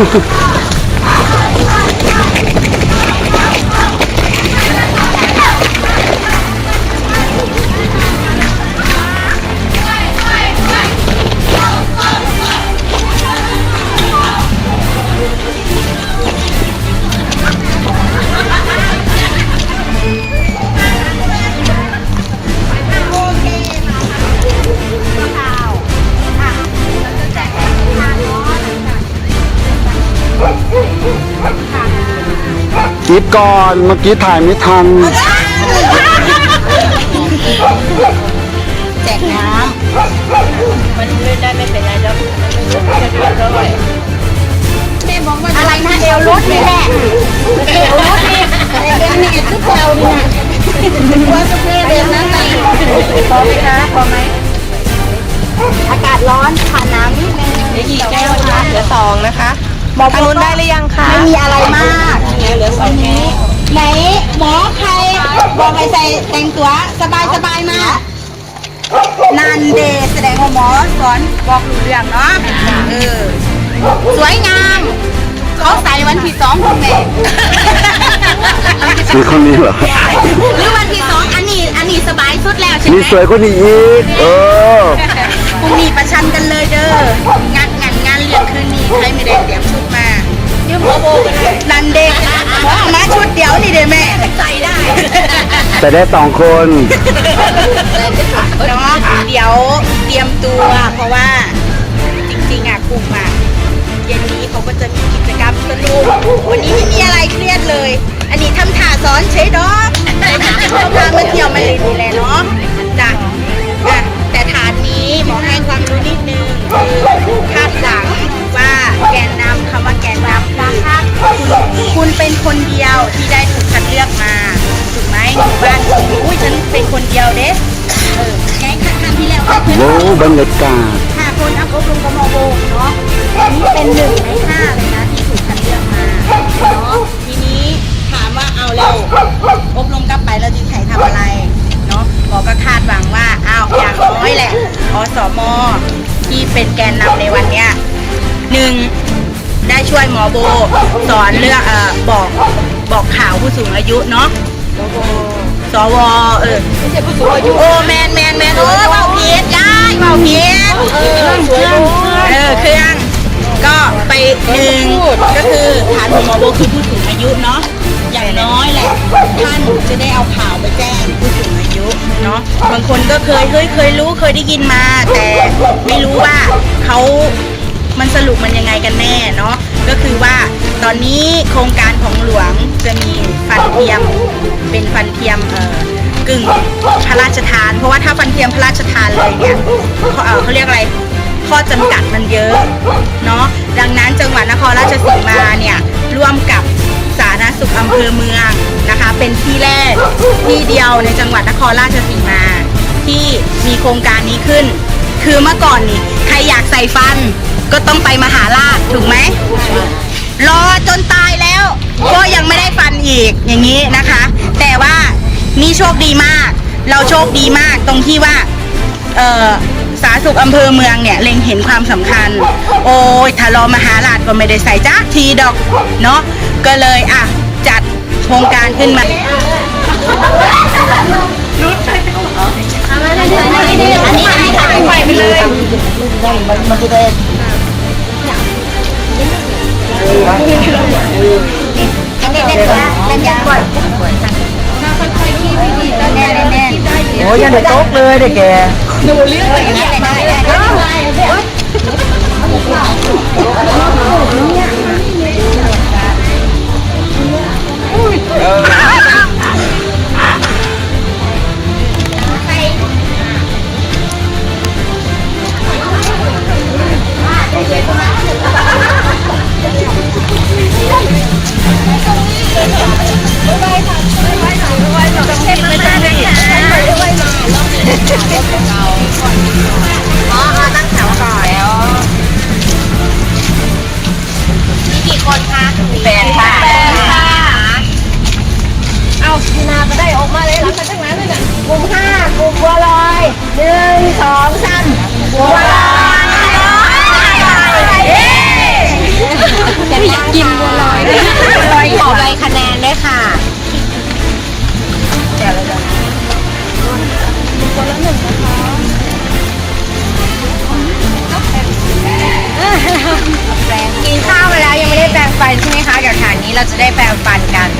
Hehehehe กรีดก่อนเมื่อกี้ถ่ายไม่ทัน แจกน้ำมันเล่นได้ไม่เป็นไรแล้วอะไรนะเอวรุดนี่แหละเอวรุดนี่เอวนี่คือเอวนี่ว่าจะเพื่อเรียนนั่นไงพอไหมคะพอไหมอากาศร้อนทานน้ำนิดนึงเหลือกี่แก้วคะเหลือสองนะคะทางนู้นได้หรือยังคะ ไม่มีอะไรมาก เหลือสองแก้วไหนหมอใครบอกให้ใส่แต่งตัวสบายสบายๆมา นันเดย์แสดงว่าหมอสอนบอกรู้เรื่องเนาะเออสวยงามเขาใส่วันที่สองคุณแม่มีคนนี้เหรอหรือวันที่สองอันนี้อันนี้สบายสุดแล้วใช่ไหมีมสวยกว่านี้อีกเออพรุ่งนี้ประชันกันเลยเด้องานงานงานเลี้ยงคืนนี้ใครไม่ได้เตรียมชุดมา นันเดย์หมอเอามาชุดเดียวนี่เด้แม่ใส่ได้แต่ได้สองคนเนาะเดี๋ยวเตรียมตัว เพราะว่าจริงๆอะกลุ่มอะเย็นนี้เขาก็จะมีกิจกรรมสนุกวันนี้ไม่มีอะไรเครียดเลย อันนี้ทำท่าสอนเฉยดอกเขาพามาเที่ยวมาเล่นนี่แหละเนาะจ้ะอะแต่ฐานนี้หมอให้ความรู้นิดนึงคือคาดหวังว่า แกนนำคำว่าแกนนำคือคุณคุณเป็นคนเดียวที่ได้ถูกคัดเลือกมาถูกไหมหมู่บ้านคุณอุ้ยฉันเป็นคนเดียวเด้เออไงครั้งที่แล้วเพื่อนโว้บรรยากาศห้าคนอัพอบรมกมโบเนาะอันนี้เป็นหนึ่งในห้าเลยนะที่ถูกคัดเลือกมาเนาะทีนี้ถามว่าเอาแล้วอบรมกลับไปแล้วจะใครทำอะไรเนาะหมอก็คาดหวังว่าอ้าวอย่างน้อยแหละอสมที่เป็นแกนนำในวันเนี้ย หนึ่งได้ช่วยหมอโบ สอนเรื่องเอ่อบอกบอกข่าวผู้สูงอายุเนาะสวเออไม่ใช่ผู้สูงอายุโอ้แมนแมนแมนโอ้เบาเพียรได้เบาเพียรเออสวยด้วยเออเครื่องก็ไปหนึ่งก็คือฐานของหมอโบคือผู้สูงอายุเนาะอย่างน้อยแหละท่านจะได้เอาข่าวไปแจ้งผู้สูงอายุเนาะบางคนก็เคยเคยเคยรู้เคยได้ยินมา แต่ไม่รู้ว่าเขา มันสรุปมันยังไงกันแน่เนาะก็คือว่าตอนนี้โครงการของหลวงจะมีฟันเทียมเป็นฟันเทียมเอ่อกึ่งพระราชทาน เพราะว่าถ้าฟันเทียมพระราชทานเลยเนี่ยเขาเออเขาเรียกอะไรข้อจำกัดมันเยอะเนาะดังนั้นจังหวัดนครราชสีมาเนี่ยร่วมกับสาธารณสุขอำเภอเมืองนะคะ เป็นที่แรกที่เดียวในจังหวัดนครราชสีมา ที่มีโครงการนี้ขึ้น คือเมื่อก่อนนี่ใครอยากใส่ฟัน ก็ต้องไปมหาราชถูกไหมรอจนตายแล้ว ก็ยังไม่ได้ฟันอีกอย่างนี้นะคะ แต่ว่านี่โชคดีมาก เราโชคดีมากตรงที่ว่าเออสาธารณสุขอำเภอเมืองเนี่ยเล็งเห็นความสำคัญ โอ้ยถ้ารอมหาราชก็ไม่ได้ใส่จ้าทีดอกเนาะก็เลยอะจัดโครงการขึ้นมาอันนี้อันนี้ถ่ายไปไปเลยอันนี้เล่น ยาเล่นยาบ่อยแน่แน่โอ้ยยังไม่ตกเลยเด็กแกอ๋ ไปค่ะไปค่ะ เราจะได้แปรงฟันกัน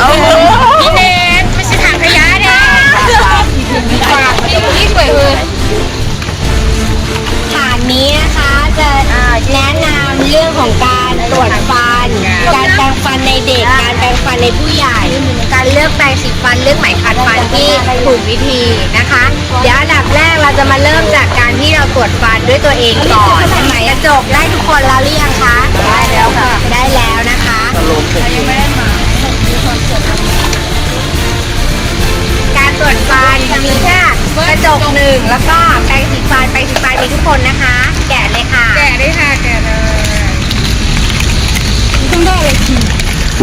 โอ้โหพี่เนทไม่ใช่ถังขยะเนี่ยนี่สวยเลยฐานนี้นะคะจะแนะนำเรื่องของการตรวจฟัน การแปรงฟันในเด็ก การแปรงฟันในผู้ใหญ่ การเลือกแปรงสีฟันเลือกไหมขัดฟันที่ถูกวิธีนะคะ เดี๋ยวอันดับแรกเราจะมาเริ่มจากการที่เราตรวจฟันด้วยตัวเองก่อนไหมกระจกได้ทุกคนแล้วหรือยัง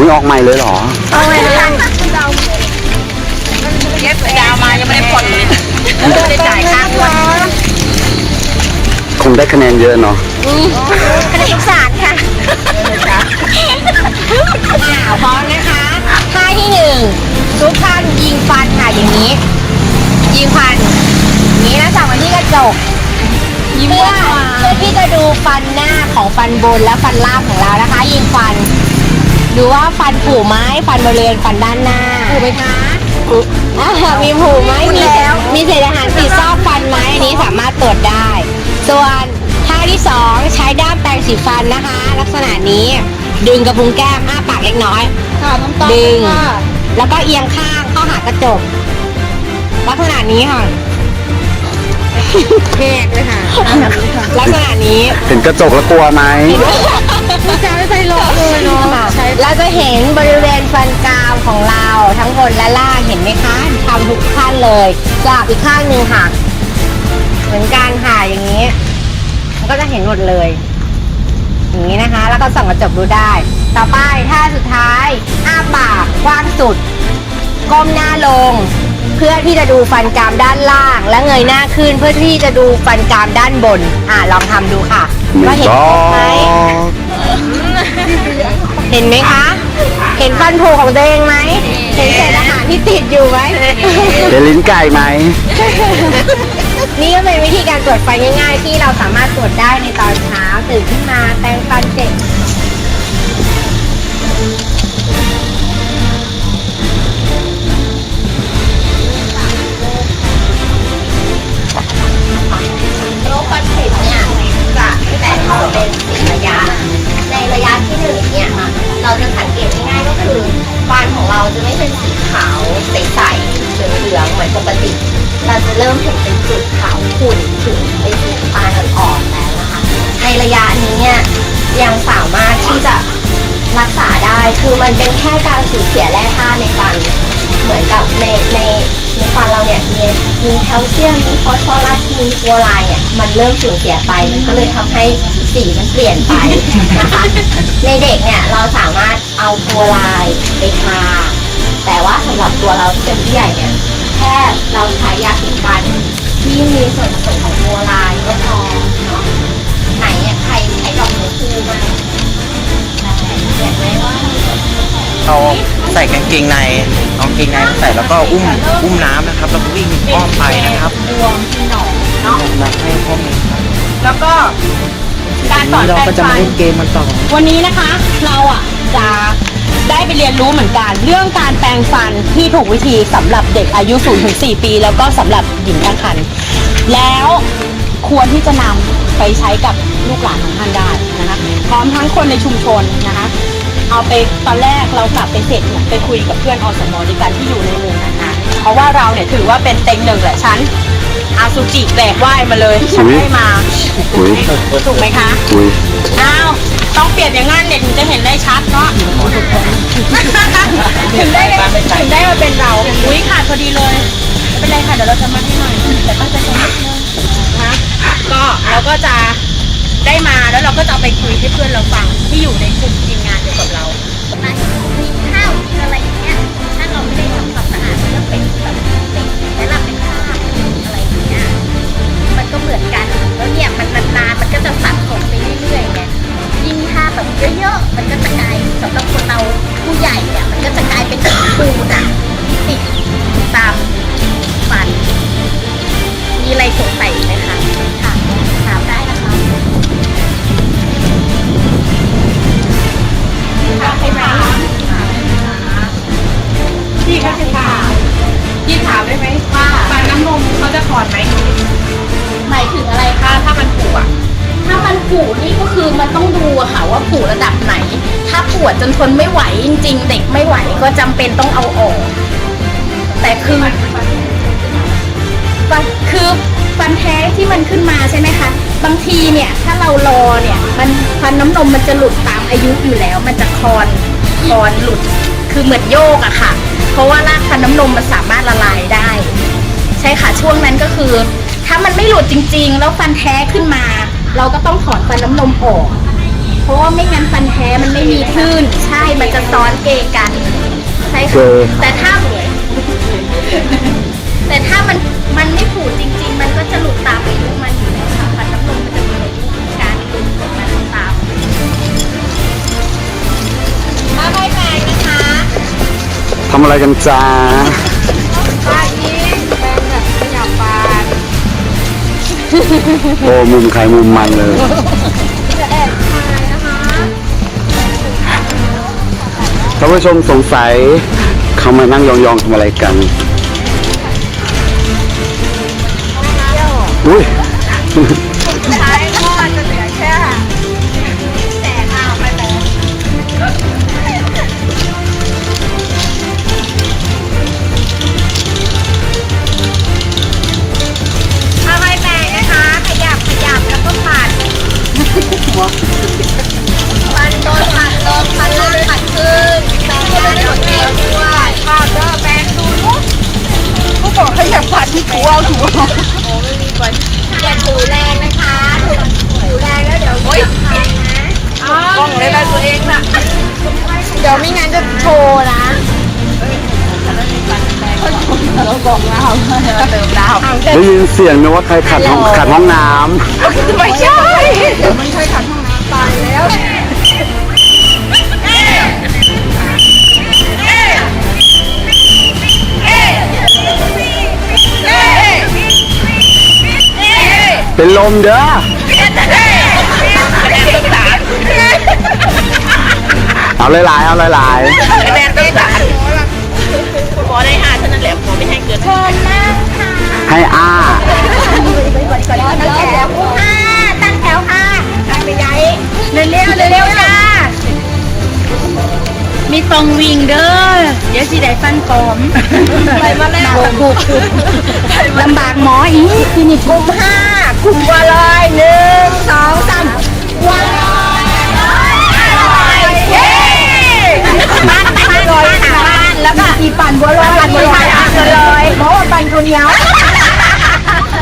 อุ้ยออกใหม่เลยเหรอ เอาเลยค่ะเย็บยาวมายังไม่ได้ผ่อนเลยไม่ได้จ่ายค่างวดคงได้คะแนนเยอะเนาะคณิตศาสตร์ค่ะอ่าพร้อมนะคะท่าที่หนึ่งทุกท่านยิงฟันค่ะอย่างนี้ ยิงฟันอย่างนี้แล้วจับไว้ที่กระจกเพื่อเพื่อที่จะดูฟันหน้าของฟันบนและฟันล่างของเรานะคะ ยิงฟัน ดูว่าฟันผุไหมฟันบริเวณฟันด้านหน้าผุไหมคะอ่ามีผุไหมมีมีเศษอาหารติดซอกฟันไหมอันนี้สามารถตรวจได้ ส่วนท่าที่สองใช้ด้ามแปรงสีฟันนะคะ ลักษณะนี้ ดึงกระพุ้งแก้มอ้าปากเล็กน้อยดึง แล้วก็เอียงข้างเข้าหากระจก ลักษณะนี้ค่ะแหกเลยค่ะลักษณะ นี้เห็นกระจกแล้วกลัวไหมจะไม่ใช่ลบเลยเนาะเราจะเห็นบริเวณฟันกรามของเราทั้งบนและล่างเห็นไหมคะทำทุกขั้นเลยจับอีกข้างหนึ่งค่ะ เหมือนกันค่ะอย่างนี้ มันก็จะเห็นหมดเลย อย่างนี้นะคะ แล้วก็ส่องกระจกดูได้ ต่อไปท่าสุดท้ายอ้าปากกว้างสุด ก้มหน้าลง เพื่อที่จะดูฟันกรามด้านล่าง และเงยหน้าขึ้นเพื่อที่จะดูฟันกรามด้านบน อ่าลองทำดูค่ะหนึ่ว่าเห็นงสอครบไหมงเห็นไหมคะ เห็นฟันผุของตัวเองไหมเห็นเศษอาหารที่ติดอยู่ไหมเห็นลิ้นไก่ไหม นี่ก็เป็นวิธีการตรวจฟันง่ายๆ ที่เราสามารถตรวจได้ในตอนเช้าตื่นขึ้นมาแปรงฟันเสร็จ จะสังเกตง่ายๆก็คือฟันของเราจะไม่เป็นสีขาวใสๆเหลืองๆเหมือนปกติ เราจะเริ่มเห็นเป็นจุดขาวขุ่นถึงเป็นสีน้ำตาลอ่อนๆแล้วนะคะในระยะนี้เนี่ยยังสามารถที่จะรักษาได้คือมันเป็นแค่การสูญเสียแร่ธาตุในฟัน เหมือนกับในในในฟันเราเนี่ยมีมีแคลเซียมมีฟอสฟอรัสมีฟลูออไรด์เนี่ยมันเริ่มสูญเสียไป มันก็เลยทำให้สีมันเปลี่ยนไปนะคะในเด็กเนี่ยเราสามารถเอาฟลูออไรด์ไปทาแต่ว่าสำหรับตัวเราที่เป็นผู้ใหญ่เนี่ยแค่เราใช้ยาสีฟันที่มีส่วนผสมของฟลูออไรด์ก็พอเนาะไหนเนี่ยใครใช้ดอกนิ้วคู่มางเห็นไหมว่า เอา ใส่กางเกงในเอากางเกงในมาใส่แล้วก็อุ้มอุ้มน้ำนะครับ แล้วก็วิ่งอ้อมไปนะครับบวมที่หนองเนาะนักให้ข้อมูลครับแล้วก็การสอนเราแปรงก็จะฟัมานเล่นเกมมันต่อ วันนี้นะคะ เราอะจะได้ไปเรียนรู้เหมือนกัน เรื่องการแปรงฟันที่ถูกวิธีสำหรับเด็กอายุ0ถึง4ปี แล้วก็สำหรับหญิงตั้งครรภ์แล้วควรที่จะนำไปใช้กับลูกหลานของท่านได้นะคะพร้อมทั้งคนในชุมชนนะคะ เอาไปตอนแรกเรากลับไปเสร็จเนี่ยไปคุยกับเพื่อนอสมด้วยกันที่อยู่ในหมู่นั้นๆเพราะว่าเราเนี่ยถือว่าเป็นเต็งหนึ่งแหละฉันอาซูจิแบกไหว้มาเลยฉันให้มาอุ้ยถูกไหมคะอุ้ยอ้าวต้องเปลี่ยนอย่างงั้นเด็กถึงจะเห็นได้ชัดเนาะถึงได้ถึงได้มาเป็นเราอุ้ยขาดพอดีเลยไม่เป็นไรค่ะเดี๋ยวเราจะมาให้หน่อยแต่ตั้งใจจะนิดนึงนะก็เราก็จะ ได้มาแล้วเราก็จะเอาไปคุยให้เพื่อนเราฟังที่อยู่ในกลุ่มทีมงานเดียวกับเรา จนทนไม่ไหวจริง ๆ เด็กไม่ไหวก็จำเป็นต้องเอาออก แต่คือฟันคือฟันแท้ที่มันขึ้นมาใช่ไหมคะ บางทีเนี่ยถ้าเรารอเนี่ยมันฟันน้ำนมมันจะหลุดตามอายุอยู่แล้ว มันจะคลอนคลอนหลุด คือเหมือนโยกอะค่ะ เพราะว่ารากฟันน้ำนมมันสามารถละลายได้ ใช่ค่ะช่วงนั้นก็คือ ถ้ามันไม่หลุดจริง ๆ แล้วฟันแท้ขึ้นมา เราก็ต้องถอนฟันน้ำนมออก เพราะว่าไม่งั้นฟันแท้มันไม่มีคลื่น ใช่ มันจะซ้อนเกกัน ใช่เจค่ะอแต่ถ้า แต่ถ้ามันมันไม่ผูดจริง ๆ มันก็จะหลุดตามอายุมันอยู่แล้วค่ะฟันน้ำนมมันจะมีอายุการหลุดของมันตามมาไม่แพงนะคะทำอะไรกันจ้าป้ายิ้มแปลงแบบขยับปานโอ้มุมใครมุมมันเลยานผู้ชมสงสัยเขามานั่งยองๆทำอะไรกัน อุ้ย ได้ยินเสียงไหมว่าใครขัดห้องขัดห้องน้ไม่ใช่ไม่ใช่ขัดห้องน้ำตายแล้วำเป็นลมเด้อเอาหลายๆเอาหลายคะแนนต้องสามพอได้ห้า เท่านั้นแหละพอไม่ให้เกินๆให้อ้าตั้งแถวค่ะตั้งแถวค่ะตั้งไปยัยเร็วเร็วเร็วจ้ามีตรงวิงเด้อเดี๋ยวสิได้ฟันปลอมไปมาแล้วบุกลำบากหมออีกคลินิกกลุ่มห้าคุมวัวเลยหนึ่งสองสามวัวลอยเย้บ้านบ้านลอยหาบ้านแล้วก็อีปั่นบัวลอยปั่นบัวลอย ปั่นบัวลอยเพราะว่าปั่นคนเหนียว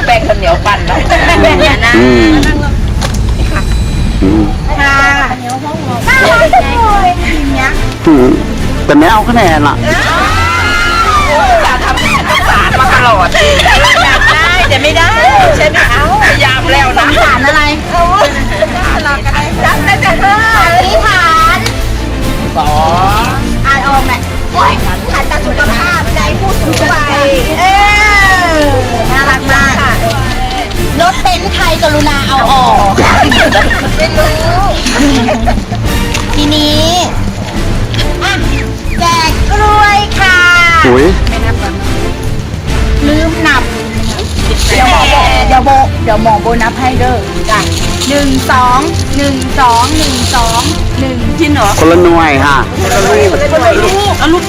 แป้งข้าวเหนียวปั่นแล้วอืมอืมค่ะน่ารักจังเลยทีเนี้ยอืมแต่ไม่เอาคะแนนอะอยากทำให้ต้องสารมาตลอดอยากได้แต่ไม่ได้ใช่ไหมเอาพยายามแล้วนะฐานอะไร รถเต็นท์ไทยกรุณาเอาออก ไม่รู้ ทีนี้อะแจกกล้วยค่ะ อุ้ยลืมนับ เดี๋ยวหมอบอกเดี๋ยวโบเดี๋ยวหมอโบนับให้เด้อจ้ะหนึ่งสองหนึ่งสองหนึ่งสองหนึ่งจริงเหรอคนละหน่วยค่ะ คนละลูกเอาลูก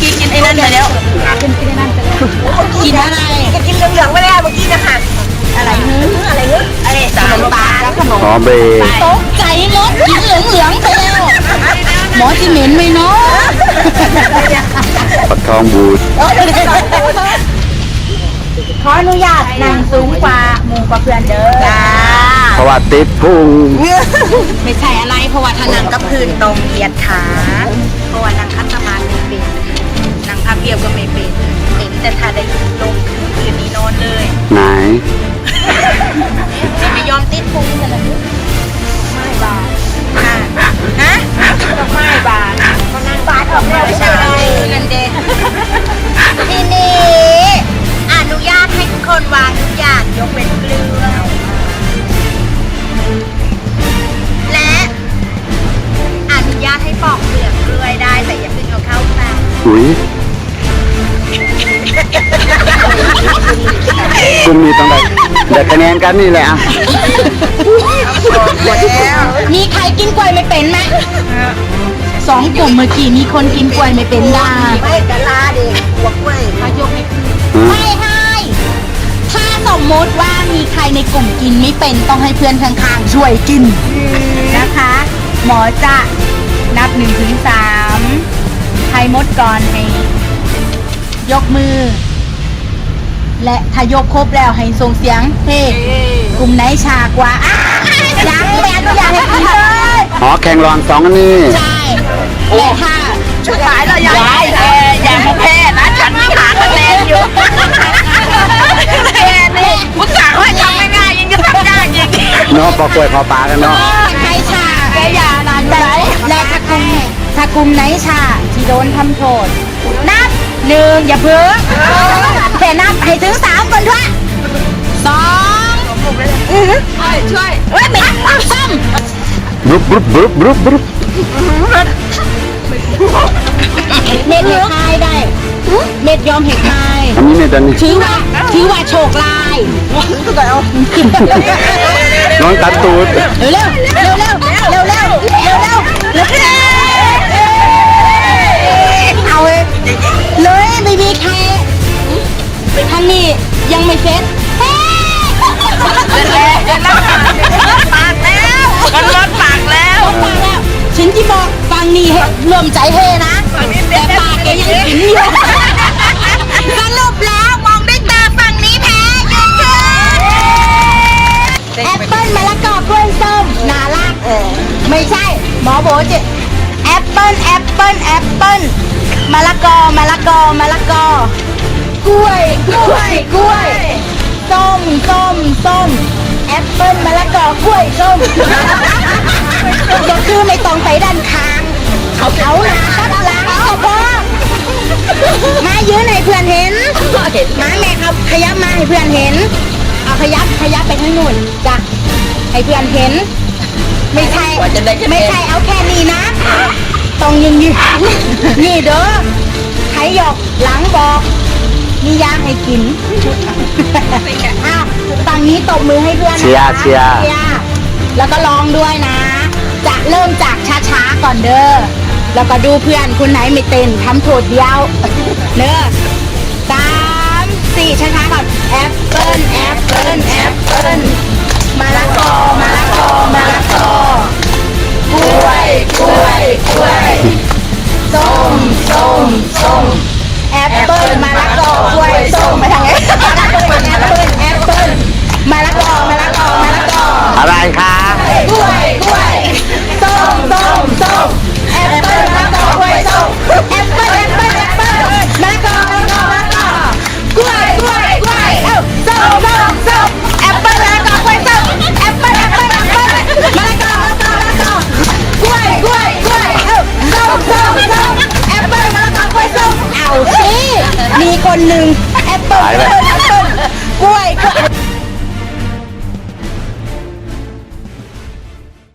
กินกินไอ้นั่นไปแล้วกินกินไอ้นั่นไปแล้ว กินอะไรจะกินเหลืองๆไม่ได้เมื่อกี้นะคะ อะไรเนื้ออะไรเงี้ยอะไรขนมปลาแล้วขนมขอเบรกตกใจรถกินเหลืองเหลืองๆไปแล้วหมอจะเหม็นไหมเนาะปัดทองบูดขออนุญาตนั่งสูงกว่าหมู่กับเพื่อนเด้อจ้าเพราะว่าติดพุงไม่ใช่อะไรเพราะว่าถ้านังกับพื้นตรงเหยียดขาเพราะว่านังคัตมาไม่เป็นนังพับเพียบก็ไม่เป็นเป็นแต่ถ้าได้ลงพื้นนี้นอนเลย ไหน จะไม่ยอมติดพุงขนาดนี้ไม่บาทฮะฮะไม่บาทปาดออกแล้วไม่ไม่ใช่ใช่นเด็กทีนี้อนุญาตให้ทุกคนวางทุกอย่างยกเว้นเกลือและอนุญาตให้ปอกเปลือกกล้วยได้แต่อย่าเพิ่งเอาเข้าปากอุ้ยกลุ่มนี้ต้อง ได้ได้คะแนนกันนี่แหละอะมีใครกินกล้วยไม่เป็นไหมสองกลุ่มเมื่อกี้มีคนกินกล้วยไม่เป็นได้ไม่กะลาดิหัวกล้วยไม่ให้ถ้าสมมติว่ามีใครในกลุ่มกินไม่เป็นต้องให้เพื่อนข้างๆช่วยกินนะคะ หมอจะนับหนึ่งถึงสามใครมดก่อนให้ยกมือ และถ้ายกครบแล้วให้ส่งเสียงเฮ้กลุ่มไหนชากว่าอะยังแมนอยากให้กินเลยอ๋อแข่งรอนสองอันนี้ใช่และถ้าหลายเราอยากอยากแพ้นะฉันหาคะแนนอยู่แพ้นี่มึงสั่งว่าทำไม่ง่ายยังจะทำยากอีกเนาะปอกล้วยพอปลากันเนาะใครชาแกอย่านานไหนและถ้ากลุ่มถ้ากลุ่มไหนชาที่โดนทำโทษนับหนึ่งอย่าเพิ่ง แต่นับให้ถึงสามก่อนด้วยสองช่วยเฮ้ยไม่ซ้ำบรุบรุบรุบรุบรุบเน็ตเห็ดทายได้เน็ตยอมเห็ดทายอันนี้เนี่ยตอนนี้ถือว่าถือว่าโชคลายน้องตัดตูดเร็วเร็วเร็วเร็วเร็วเร็วเร็วเร็วเร็วเอาเลยเลยไม่มีใคร ทางนี้ยังไม่เสร็จเฮ้ยเดินแล้วเดินแล้วปากแล้วมันลดปากแล้วปากแล้วฉันที่บอกฟังนี่รวมใจเฮนะแต่ปากแกยังกินอยู่สรุปแล้วมองด้วยตาฝั่งนี้แพ้ยืนขึ้นแอปเปิ้ลมะละกอกล้วยส้มน่ารักไม่ใช่หมอโบจะแอปเปิ้ลแอปเปิ้ลแอปเปิ้ลมะละกอมะละกอมะละกอ กล้วย กล้วย กล้วย ส้ม ส้ม ส้ม แอปเปิ้ลมะละกอกล้วยส้มก็คือไม่ต้องไปด้านข้างเขาเขาหนาตับหลังเขาพอมายืนให้เพื่อนเห็น มาแม่ครับขยับมาให้เพื่อนเห็น เอาขยับขยับไปทางนู้นจ้ะ ให้เพื่อนเห็น ไม่ใช่ ไม่ใช่เอาแค่นี้นะ ต้องยิงยิงนี่เด้อใครหยอกหลังบอก มียาให้กินอ้าวฝั่งนี้ตบมือให้เพื่อนนะเชียร์เชียร์เชียร์แล้วก็ลองด้วยนะ จะเริ่มจากช้าๆก่อนเด้อ แล้วก็ดูเพื่อนคุณไหนไม่เต้นทำโทษเดียวเด้อสามสี่ช้าๆก่อนแอปเปิ้ลแอปเปิ้ลแอปเปิ้ลมะละกอมะละกอมะละกอกล้วยกล้วยกล้วยส้มส้มส้มแอ ปเปิ้ลมะละกอกล้วยส้มไปทางนี้